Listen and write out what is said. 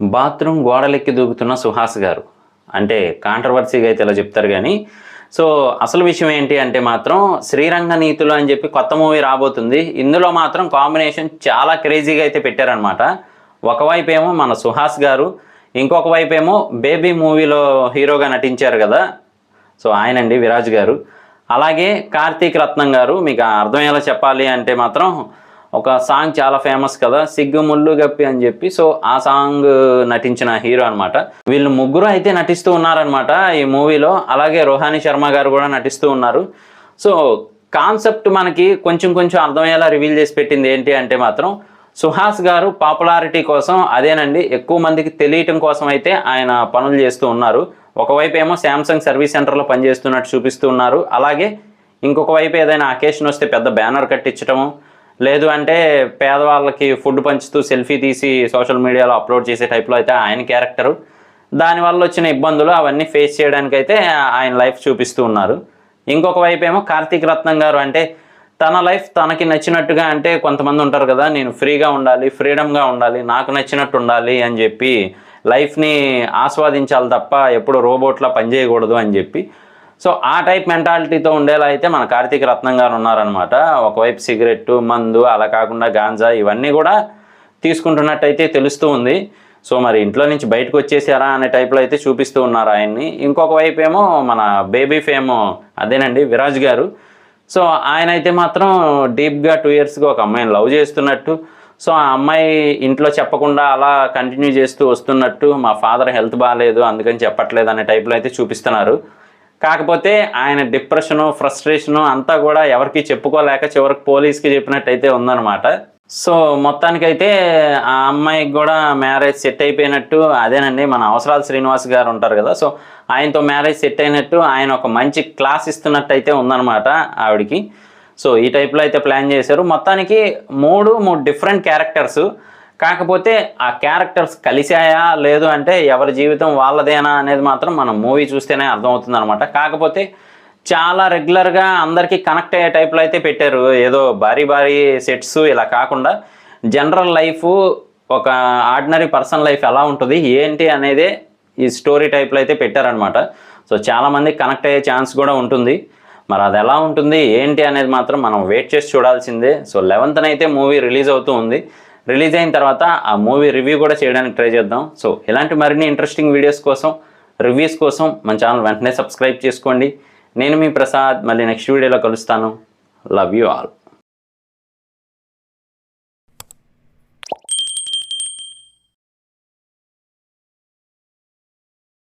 Bathroom గోడలెక్కి దూకుతున్న Suhas గారు. అంటే కాంట్రవర్సీగా అయితే ఇలా చెప్తారు కానీ సో అసలు విషయం ఏంటి అంటే మాత్రం శ్రీరంగ నీతులు అని చెప్పి కొత్త మూవీ రాబోతుంది. ఇందులో మాత్రం కాంబినేషన్ చాలా క్రేజీగా అయితే పెట్టారనమాట ఒకవైపు ఏమో మన సుహాస్ గారు ఇంకొక వైపు ఏమో బేబీ మూవీలో హీరోగా నటించారు కదా. సో ఆయనండి విరాజ్ గారు. అలాగే కార్తీక్ రత్నం గారు మీకు అర్థమయ్యేలా చెప్పాలి అంటే మాత్రం ఒక సాంగ్ చాలా ఫేమస్ కదా సిగ్గు ముళ్ళు గప్పి అని చెప్పి. సో ఆ సాంగ్ నటించిన హీరో అనమాట వీళ్ళు ముగ్గురు అయితే నటిస్తూ ఉన్నారనమాట ఈ మూవీలో అలాగే రోహాని శర్మ గారు కూడా నటిస్తూ ఉన్నారు. సో కాన్సెప్ట్ మనకి కొంచెం కొంచెం అర్థమయ్యేలా రివీల్ చేసి పెట్టింది ఏంటి అంటే మాత్రం సుహాస్ గారు పాపులారిటీ కోసం అదేనండి ఎక్కువ మందికి తెలియటం కోసం అయితే ఆయన పనులు చేస్తూ ఉన్నారు. ఒకవైపు ఏమో శాంసంగ్ సర్వీస్ సెంటర్లో పనిచేస్తున్నట్టు చూపిస్తూ ఉన్నారు. అలాగే ఇంకొక వైపు ఏదైనా అకేషన్ వస్తే పెద్ద బ్యానర్ కట్టించడము లేదు అంటే పేదవాళ్ళకి ఫుడ్ పంచుతూ సెల్ఫీ తీసి సోషల్ మీడియాలో అప్లోడ్ చేసే టైప్లో అయితే ఆయన క్యారెక్టరు. దానివల్ల వచ్చిన ఇబ్బందులు అవన్నీ ఫేస్ చేయడానికైతే ఆయన లైఫ్ చూపిస్తూ ఉన్నారు. ఇంకొక వైపు ఏమో కార్తీక్ రత్నం గారు అంటే తన లైఫ్ తనకి నచ్చినట్టుగా అంటే కొంతమంది ఉంటారు కదా నేను ఫ్రీగా ఉండాలి ఫ్రీడమ్గా ఉండాలి నాకు నచ్చినట్టు ఉండాలి అని చెప్పి లైఫ్ని ఆస్వాదించాలి తప్ప ఎప్పుడు రోబోట్లా పనిచేయకూడదు అని చెప్పి సో ఆ టైప్ మెంటాలిటీతో ఉండేలా అయితే మన కార్తీక రత్నం గారు ఉన్నారనమాట ఒకవైపు సిగరెట్ మందు అలా కాకుండా గాంజా ఇవన్నీ కూడా తీసుకుంటున్నట్టయితే తెలుస్తూ ఉంది. సో మరి ఇంట్లో నుంచి బయటకు వచ్చేసారా అనే టైప్లో అయితే చూపిస్తూ ఉన్నారు ఆయన్ని. ఇంకొక వైపు ఏమో మన బేబీ ఫేమ్ అదేనండి విరాజ్ గారు. సో ఆయన అయితే మాత్రం డీప్గా టూ ఇయర్స్గా ఒక అమ్మాయిని లవ్ చేస్తున్నట్టు. సో ఆ అమ్మాయి ఇంట్లో చెప్పకుండా అలా కంటిన్యూ చేస్తూ వస్తున్నట్టు. మా ఫాదర్ హెల్త్ బాగాలేదు అందుకని చెప్పట్లేదు అనే టైప్లో అయితే చూపిస్తున్నారు. కాకపోతే ఆయన డిప్రెషను ఫ్రస్ట్రేషను అంతా కూడా ఎవరికి చెప్పుకోలేక చివరికి పోలీస్కి చెప్పినట్టయితే ఉందన్నమాట. సో మొత్తానికైతే ఆ అమ్మాయికి కూడా మ్యారేజ్ సెట్ అయిపోయినట్టు అదేనండి మన అవసరాలు శ్రీనివాస్ గారు ఉంటారు కదా సో ఆయనతో మ్యారేజ్ సెట్ అయినట్టు ఆయన ఒక మంచి క్లాస్ ఇస్తున్నట్టు అయితే ఉందన్నమాట ఆవిడికి. సో ఈ టైప్లో అయితే ప్లాన్ చేశారు. మొత్తానికి మూడు మూడు డిఫరెంట్ క్యారెక్టర్స్. కాకపోతే ఆ క్యారెక్టర్స్ కలిశాయా లేదు అంటే ఎవరి జీవితం వాళ్ళదేనా అనేది మాత్రం మనం మూవీ చూస్తేనే అర్థమవుతుంది అనమాట కాకపోతే చాలా రెగ్యులర్గా అందరికీ కనెక్ట్ అయ్యే టైప్లో అయితే పెట్టారు. ఏదో భారీ భారీ సెట్స్ ఇలా కాకుండా జనరల్ లైఫ్ ఒక ఆర్డినరీ పర్సన్ లైఫ్ ఎలా ఉంటుంది ఏంటి అనేదే ఈ స్టోరీ టైప్లో అయితే పెట్టారనమాట సో చాలామంది కనెక్ట్ అయ్యే ఛాన్స్ కూడా ఉంటుంది. మరి అది ఎలా ఉంటుంది ఏంటి అనేది మాత్రం మనం వెయిట్ చేసి చూడాల్సిందే. సో లెవెన్త్న అయితే మూవీ రిలీజ్ అవుతూ ఉంది. రిలీజ్ అయిన తర్వాత ఆ మూవీ రివ్యూ కూడా చేయడానికి ట్రై చేద్దాం. సో ఇలాంటి మరిన్ని ఇంట్రెస్టింగ్ వీడియోస్ కోసం రివ్యూస్ కోసం మన ఛానల్ వెంటనే సబ్స్క్రైబ్ చేసుకోండి. నేను మీ ప్రసాద్ మళ్ళీ నెక్స్ట్ వీడియోలో కలుస్తాను. Love you all